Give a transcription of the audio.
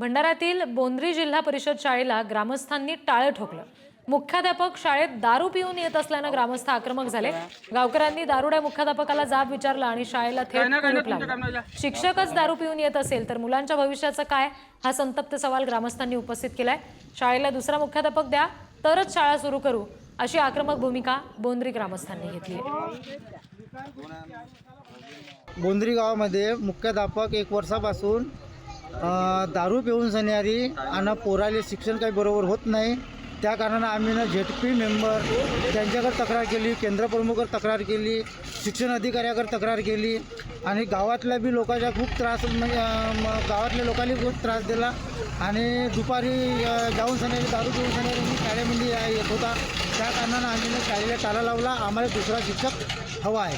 भंडाऱ्यातील बोंद्री जिल्हा परिषद शाळेला ग्रामस्थांनी टाळं ठोकलं. मुख्याध्यापक शाळेत दारू पिऊन येत असल्यानं ग्रामस्थ आक्रमक झाले. गावकऱ्यांनी दारुड्या मुख्याध्यापकाला जाब विचारला आणि शाळेला थेट शिक्षकच दारू पिऊन येत असेल तर मुलांच्या भविष्याचं काय? हा संतप्त सवाल ग्रामस्थांनी उपस्थित केलाय. शाळेला दुसरा मुख्याध्यापक द्या तरच शाळा सुरू करू अशी आक्रमक भूमिका बोंद्री ग्रामस्थांनी घेतली बोंद्री गावामध्ये मुख्याध्यापक एक वर्षापासून दारू पिऊन जाणारी आणि पोराले शिक्षण काही बरोबर होत नाही. त्या कारणानं आम्ही ना झेड पी मेंबर त्यांच्याकडे तक्रार केली केंद्रप्रमुखवर तक्रार केली शिक्षण अधिकाऱ्याकडे तक्रार केली आणि गावातल्या बी लोकांचा खूप त्रास म्हणजे गावातल्या लोकांनी खूप त्रास दिला आणि दुपारी जाऊन सांगायची दारू पिऊन सांगायची मी शाळेमध्ये या- येत होता. त्या कारणानं आम्ही ना शाळेला टाळा लावला. आम्हाला दुसरा शिक्षक हवा आहे.